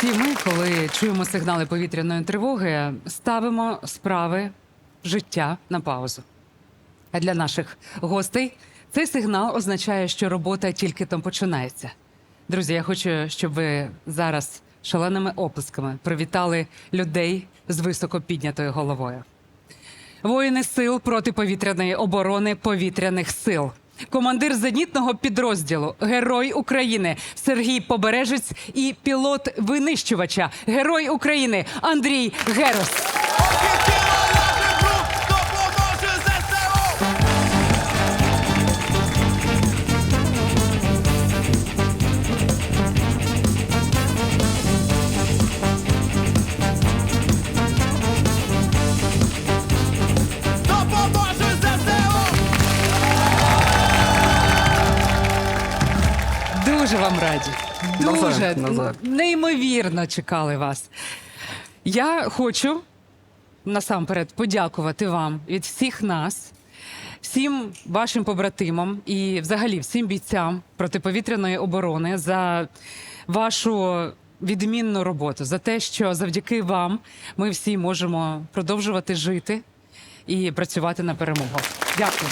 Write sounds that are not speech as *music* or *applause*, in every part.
Всі ми, коли чуємо сигнали повітряної тривоги, ставимо справи життя на паузу. А для наших гостей цей сигнал означає, що робота тільки там починається. Друзі, я хочу, щоб ви зараз шаленими оплесками привітали людей з високо піднятою головою. Воїни сил протиповітряної оборони повітряних сил. Командир зенітного підрозділу, герой України Сергій Побережець і пілот винищувача, герой України Андрій Герос. Дуже Навзаєм, навзаєм. неймовірно чекали вас. Я хочу насамперед подякувати вам від всіх нас, всім вашим побратимам і взагалі всім бійцям протиповітряної оборони за вашу відмінну роботу, за те, що завдяки вам ми всі можемо продовжувати жити і працювати на перемогу. Дякую.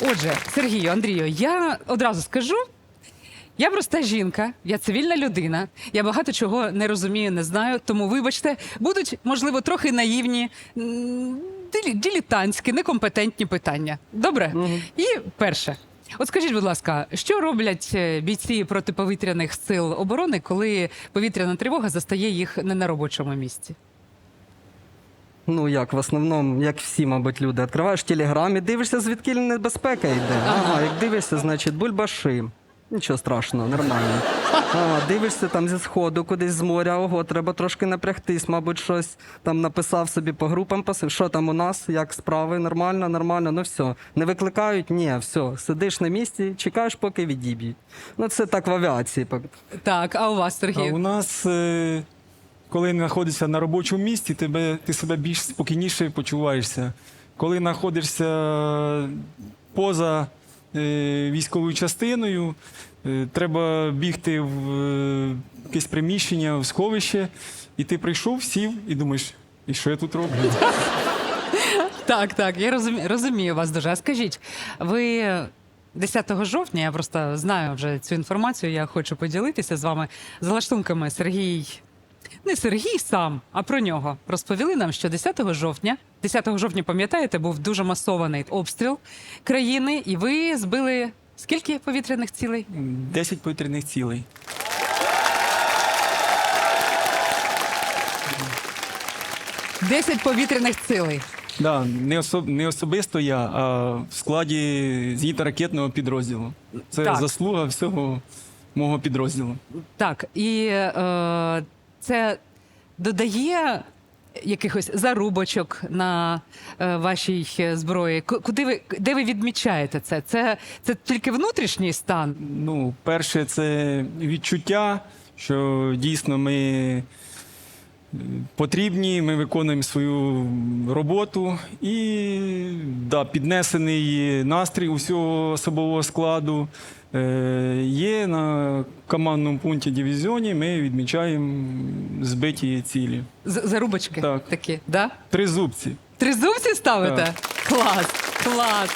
Отже, Сергію, Андрію, я одразу скажу. Я проста жінка, я цивільна людина. Я багато чого не розумію, не знаю. Тому, вибачте, будуть, можливо, трохи наївні, дилі- дилетантські, некомпетентні питання. Добре? І перше. От скажіть, будь ласка, що роблять е, бійці протиповітряних сил оборони, коли повітряна тривога застає їх не на робочому місці? Ну як, в основному, як всі, мабуть, люди, відкриваєш телеграм і дивишся, звідки небезпека йде. Ага, як дивишся, значить, бульбаши. Нічого страшного, нормально. Ага, дивишся там зі сходу, кудись з моря, ого, треба трошки напрягтись, мабуть, щось там написав собі по групам, писав, що там у нас, як справи, нормально, нормально, ну все. Не викликають? Ні, все. Сидиш на місці, чекаєш, поки відіб'ють. Ну це так в авіації. Так, а у вас, А Сергій? у нас, е, коли знаходишся на робочому місці, тебе, ти себе більш спокійніше почуваєшся. Коли знаходишся поза е, військовою частиною, е, треба бігти в е, якесь приміщення, в сховище, і ти прийшов, сів і думаєш, і що я тут роблю? Так, так, я розумію, розумію вас дуже. А скажіть, ви 10 жовтня, я просто знаю вже цю інформацію, я хочу поділитися з вами з лаштунками Сергій. Не Сергій сам, а про нього розповіли нам, що 10 жовтня, 10 жовтня, пам'ятаєте, був дуже масований обстріл країни, і ви збили скільки повітряних цілей? 10 повітряних цілей. Десять повітряних цілей. Да, не, особ, не особисто я, а в складі зенітно-ракетного підрозділу. Це Так. заслуга всього мого підрозділу. Так, і е, це додає якихось зарубочок на е, вашій е, зброї. Куди ви де ви відмічаєте це? Це, це тільки внутрішній стан? Ну, перше, це відчуття, що дійсно ми потрібні, ми виконуємо свою роботу і да, піднесений настрій усього особового складу. Е, Є на командному пункті дивізіоні, ми відмічаємо збиті цілі. З- Зарубочки Так. такі, да? Три зубці. Тризубці ставите? Так. Клас, клас.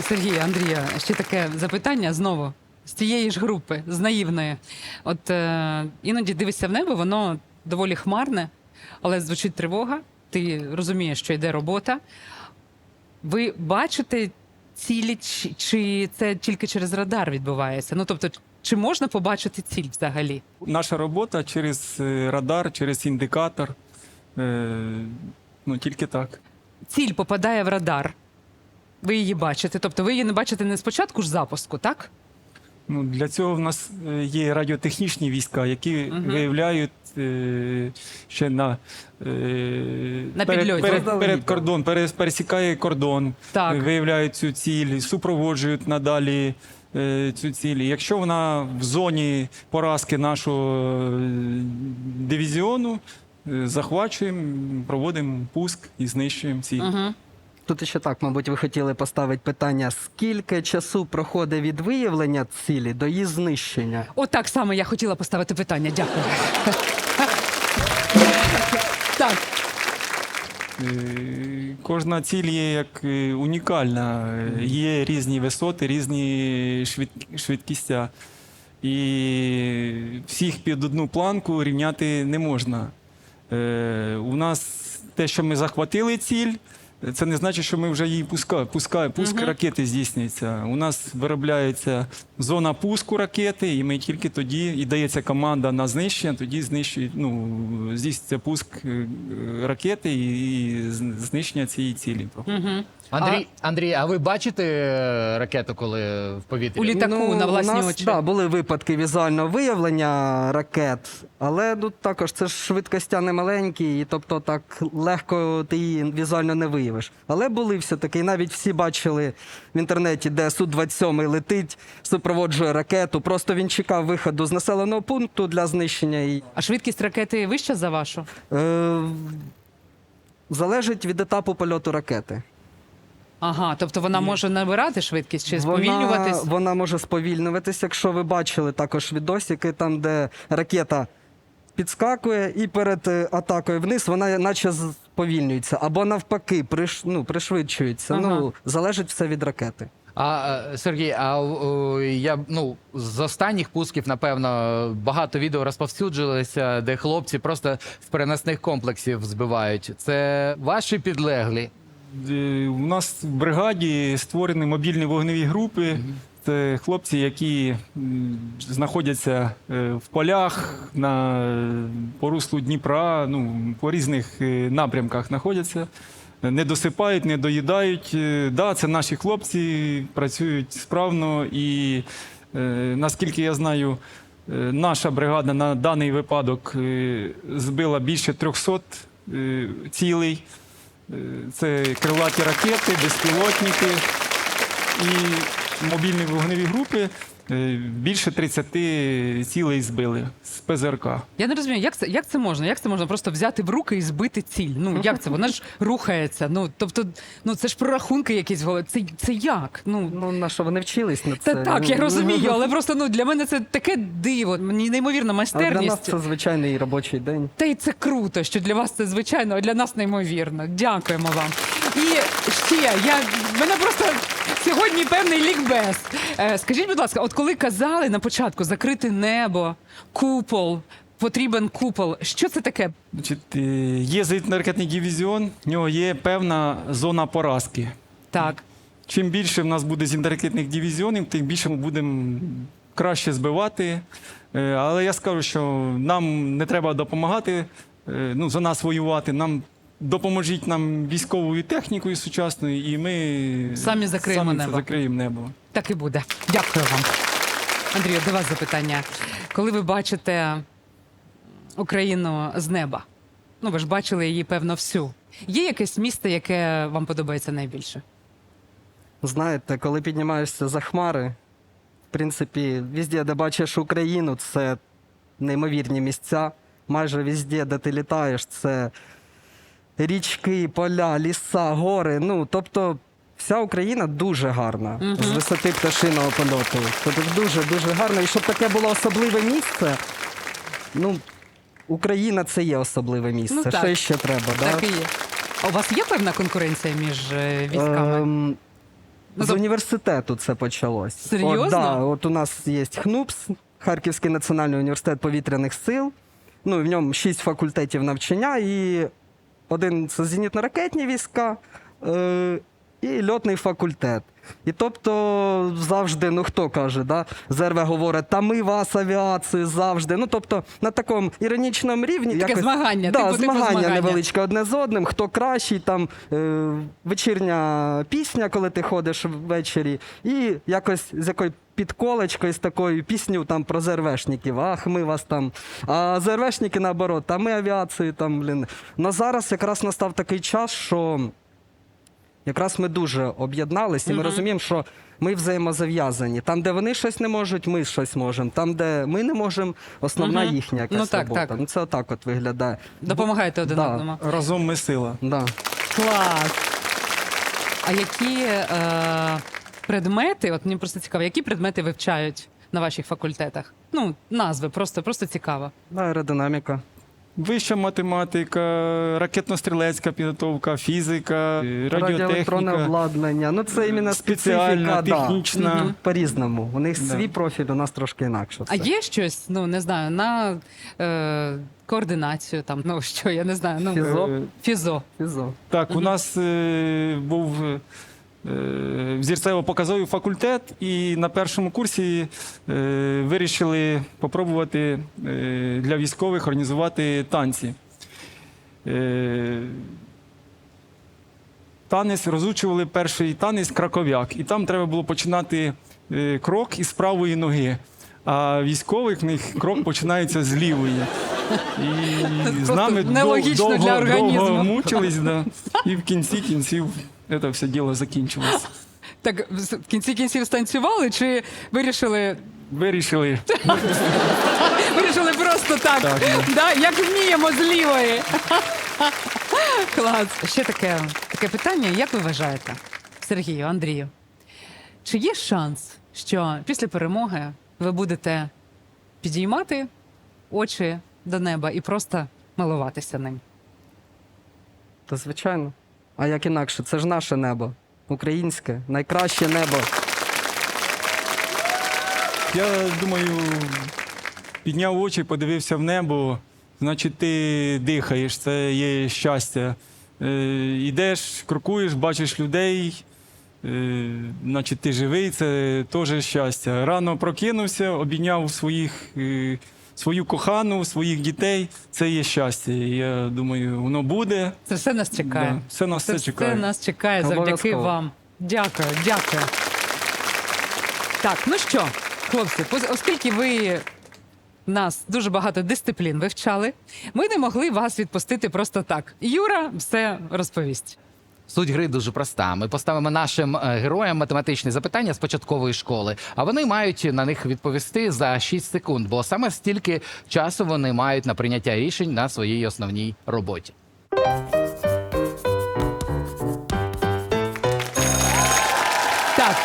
Сергій, Андрія, ще таке запитання знову з цієї ж групи, з наївної. От е, іноді дивишся в небо, воно доволі хмарне, але звучить тривога. Ти розумієш, що йде робота. Ви бачите цілі, чи, це тільки через радар відбувається? Ну тобто, чи можна побачити ціль взагалі? Наша робота через е, радар, через індикатор. Е, Ну, тільки так. Ціль попадає в радар. Ви її бачите. Тобто ви її не бачите не спочатку ж запуску, так? Ну, для цього в нас е, є радіотехнічні війська, які виявляють е, ще на, е, На перед, перед, перед кордон, пере- пересікає кордон, Так. виявляють цю ціль, супроводжують надалі е, цю ціль. Якщо вона в зоні поразки нашого е, дивізіону, е, захвачуємо, проводимо пуск і знищуємо ціль. Угу. Тут ще так, мабуть, ви хотіли поставити питання: скільки часу проходить від виявлення цілі до її знищення? Отак саме я хотіла поставити питання. Дякую. *laughs* Так, Е, Кожна ціль є як е, унікальна. Е, Є різні висоти, різні швидкістя. І всіх під одну планку рівняти не можна. У нас те, що ми захватили ціль, це не значить, що ми вже її пускаємо. Пуска, пуск ракети здійснюється. У нас виробляється зона пуску ракети, і ми тільки тоді і дається команда на знищення, тоді знищують, ну, здійснюється пуск е, ракети і, знищення цієї цілі. Андрій, Андрій, а ви бачите е, ракету, коли в повітрі? У літ- Таку на власні Ну, у нас, очі. Да, були випадки візуального виявлення ракет, але тут також це ж швидкостя не маленькі, і тобто так легко ти її візуально не виявиш. Але були все-таки, навіть всі бачили в інтернеті, де Су-27 летить, супроводжує ракету. Просто він чекав виходу з населеного пункту для знищення. І, а швидкість ракети вища за вашу? е, залежить від етапу польоту ракети. Ага, тобто вона може набирати швидкість чи сповільнюватись? Вона, вона може сповільнюватись, якщо ви бачили також відосики, там, де ракета підскакує і перед е, атакою вниз вона наче сповільнюється. Або навпаки, приш, ну, пришвидшується. Ага. Ну, залежить все від ракети. А е, Сергій, а о, я ну з останніх пусків, напевно, багато відео розповсюджилося, де хлопці просто з переносних комплексів збивають. Це ваші підлеглі. Е, У нас в бригаді створені мобільні вогневі групи. Це хлопці, які знаходяться е, в полях на е, по руслу Дніпра, ну, по різних напрямках знаходяться, не досипають, не доїдають. Да, це наші хлопці, працюють справно і наскільки я знаю, наша бригада на даний випадок збила більше 300 е, цілей. Е, Це крилаті ракети, безпілотники і мобільні вогневі групи. Е, Більше 30 цілей збили з ПЗРК. Я не розумію, як це, як це можна? Як це можна просто взяти в руки і збити ціль? Ну як це? Вона ж *laughs* рухається. Ну тобто, ну це ж прорахунки якісь в голові. Це, це як? Ну Ну, на що вони вчились на це? Та так, я Ну, розумію, але *laughs* просто ну для мене це таке диво, мені неймовірна А для нас це звичайний робочий день. Та й це круто, що для вас це звичайно, а для нас неймовірно. Дякуємо вам. І ще я мене просто сьогодні певний лікбез. Е, скажіть, будь ласка, от коли казали на початку закрити небо, купол, потрібен купол. Що це таке? Значить, е, є зенітно-ракетний дивізіон, в нього є певна зона поразки. Так. Чим більше в нас буде зенітно-ракетних дивізіонів, тим більше ми будемо краще збивати. Е, Але я скажу, що нам не треба допомагати е, ну, за нас воювати. Нам допоможіть нам військовою технікою сучасною, і ми Самі закриємо самі це небо. закриємо небо. Так і буде. Дякую вам. Андрію, до вас запитання. Коли ви бачите Україну з неба, ну ви ж бачили її, певно, всю. Є якесь місто, яке вам подобається найбільше? Знаєте, коли піднімаєшся за хмари, в принципі, везде, де бачиш Україну, це неймовірні місця. Майже везде, де ти літаєш, це річки, поля, ліса, гори. Ну, тобто, вся Україна дуже гарна з висоти пташиного польоту. Тобто дуже дуже гарно. І щоб таке було особливе місце, ну, Україна це є особливе місце. Ну. Що ще треба? Да? Так і є. А у вас є певна конкуренція між е, військами? Ем, Ну, з університету це почалось. Серйозно? От, да, от у нас є ХНУПС, Харківський національний університет повітряних сил. Ну, в ньому шість факультетів навчання, і один це зенітно-ракетні війська е, і льотний факультет. І тобто завжди, ну хто каже, да, ЗРВ говорить, та ми вас авіацію завжди. Ну тобто на такому іронічному рівні. Таке змагання, да, типу- типу змагання змагання. невеличке одне з одним, хто кращий, там е, вечірня пісня, коли ти ходиш ввечері, і якось з якою підколочкою з такою пісню там про ЗРВшників. Ах, ми вас там. А ЗРВшники наоборот, та ми авіацію там, блін. Ну зараз якраз настав такий час, що якраз ми дуже об'єднались, і ми розуміємо, що ми взаємозав'язані. Там, де вони щось не можуть, ми щось можемо. Там, де ми не можемо, основна Мгм. їхня якась Ну, так, робота. так. Ну, це отак от виглядає. Допомагаєте один да. одному. Разом ми сила. Да. Клас. А які е, предмети, от мені просто цікаво, які предмети вивчають на ваших факультетах? Ну, назви, просто, просто цікаво. Аеродинаміка. Вища математика, ракетно-стрілецька підготовка, фізика, Радіоелектронне радіотехніка. обладнання. Ну це іменно Спеціальна, специфіка, да. технічна. Мгм. По-різному. У них Да. свій профіль, у нас трошки інакше. А все. є щось, ну не знаю, на е, координацію, там, ну що, я не знаю. Ну, Фізо? Е, Фізо. Фізо. Так, у нас е, був е, взірцево-показовий факультет, і на першому курсі е, вирішили попробувати е, для військових організувати танці. Е, танець розучували перший танець краков'як, і там треба було починати е, крок із правої ноги. А військових в них крок починається з лівої. І з нами нелогічно довго, для організму. довго мучились, да. і в кінці кінців це все діло закінчилось. Так в кінці кінців станцювали чи вирішили Вирішили. Вирішили просто так, Так, да, як вміємо з лівої. Клас. Ще таке, таке питання. Як ви вважаєте, Сергію, Андрію? Чи є шанс, що після перемоги ви будете підіймати очі до неба і просто милуватися ним? Та звичайно. А як інакше? Це ж наше небо. Українське, найкраще небо. Я думаю, підняв очі, подивився в небо, значить, ти дихаєш, це є щастя. Е, йдеш, крокуєш, бачиш людей, значить, ти живий, це теж щастя. Рано прокинувся, обійняв своїх, е, свою кохану, своїх дітей. Це є щастя. Я думаю, воно буде. Це все нас чекає. Да, все нас Це все чекає. все нас чекає завдяки вам. Дякую, дякую. Так, ну що, хлопці, поз- оскільки ви нас дуже багато дисциплін вивчали, ми не могли вас відпустити просто так. Юра все розповість. Суть гри дуже проста. Ми поставимо нашим е, героям математичні запитання з початкової школи, а вони мають на них відповісти за 6 секунд, бо саме стільки часу вони мають на прийняття рішень на своїй основній роботі. Так,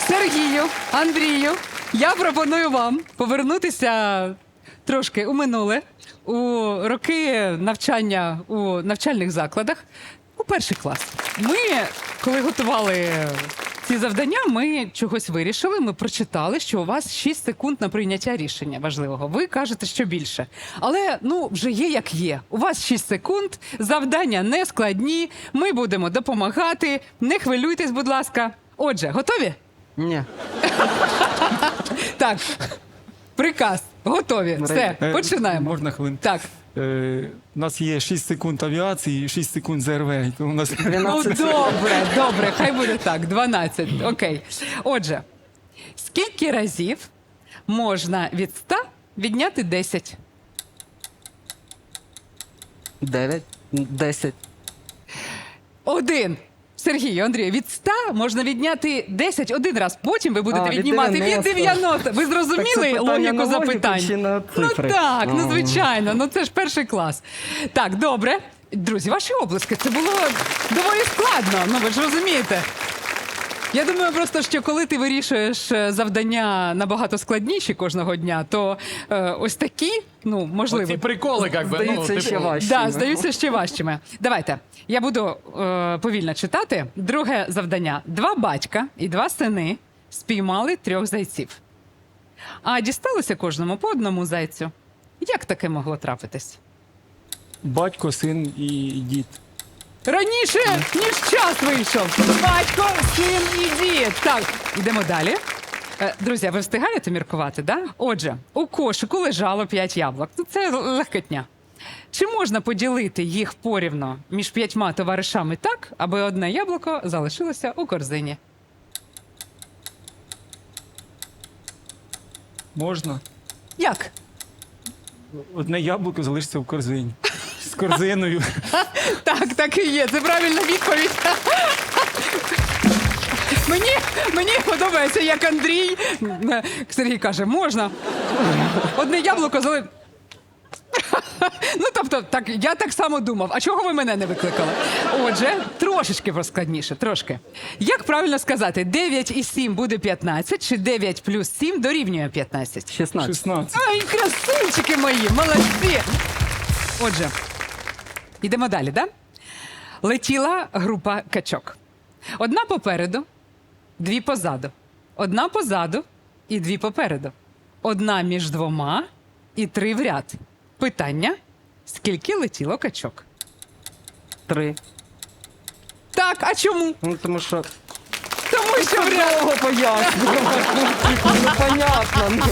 Сергію, Андрію, я пропоную вам повернутися трошки у минуле, у роки навчання у навчальних закладах, у перший клас. Ми, коли готували ці завдання, ми чогось вирішили. Ми прочитали, що у вас 6 секунд на прийняття рішення важливого. Ви кажете, що більше. Але ну вже є як є. У вас 6 секунд, завдання не складні. Ми будемо допомагати. Не хвилюйтесь, будь ласка. Отже, готові? Ні. *laughs* Так. Приказ. Готові. Все, Е, починаємо. Можна хвилин? Так. Е, у нас є 6 секунд авіації і 6 секунд ЗРВ. То у нас Ну, *laughs* добре, добре, хай буде так. 12. Окей. Отже, скільки разів можна від 100 відняти 10? 9, 10. Один. Сергій, Андрію, від 100 можна відняти 10 один раз. Потім ви будете А, від віднімати від 90. 90. Ви Так зрозуміли це питання логіку на логіку запитань? чи на ну так, ну звичайно. Ну це ж перший клас. Так, добре. Друзі, ваші облиски. Це було доволі складно. Ну ви ж розумієте. Я думаю, просто що коли ти вирішуєш е, завдання набагато складніші кожного дня, то е, ось такі, ну можливо, Ці приколи, як би, ну, Здається, типу, ще важче. Да, здаються ще важчими. Давайте. Я буду е, повільно читати. Друге завдання: два батька і два сини спіймали трьох зайців. А дісталося кожному по одному зайцю. Як таке могло трапитись? батько, син і дід. Раніше, ніж час вийшов. Батько, син і дід. Так, йдемо далі. Е, Друзі, а ви встигаєте міркувати, да? Отже, у кошику лежало п'ять яблук. Ну, Це легкотня. Чи можна поділити їх порівно між п'ятьма товаришами так, аби одне яблуко залишилося у корзині? Можна? Як? Одне яблуко залишиться в корзині. Корзиною. *laughs* Так, так і є. Це правильна відповідь. Мені, мені подобається, як Андрій. Сергій каже, можна. Одне яблуко зали. Ну, тобто, так, я так само думав. А чого ви мене не викликали? Отже, трошечки проскладніше, трошки. Як правильно сказати, 9 і 7 буде 15, чи 9 плюс 7 дорівнює 15? 16. 16. Ай, красунчики мої, молодці! Отже, йдемо далі, да? Летіла група качок. Одна попереду, дві позаду. Одна позаду і дві попереду. Одна між двома і три в ряд. Питання: скільки летіло качок? Три. Так, а чому? Ну, тому що. Тому що в ряд. Пояснювати? Ну, понятно. Ну.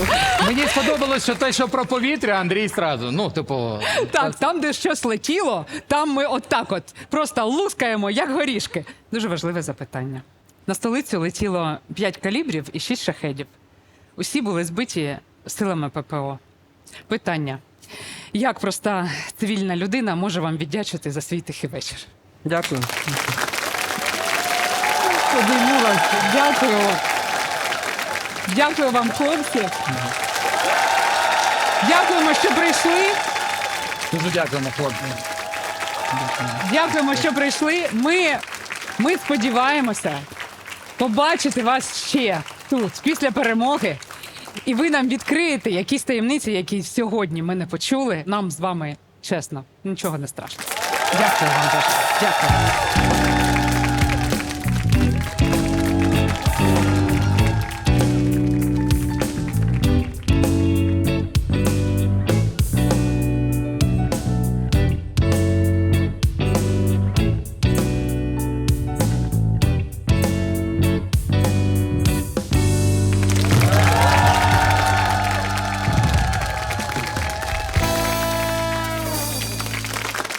Мені сподобалось, що те, що про повітря, Андрій сразу. Ну, типу, Так, там, де щось летіло, там ми отак от просто лускаємо, як горішки. Дуже важливе запитання. На столицю летіло 5 калібрів і 6 шахедів. Усі були збиті силами ППО. Питання: як проста цивільна людина може вам віддячити за свій тихий вечір? Дякую. Подивилась, дякую. Дякую вам, хлопці. Дякуємо, що прийшли. дуже дякуємо, хлопці. Дякуємо, що прийшли. Ми, ми сподіваємося побачити вас ще тут, після перемоги. І ви нам відкриєте якісь таємниці, які сьогодні ми не почули. Нам з вами чесно, нічого не страшно. Дякую вам дуже. Дякую.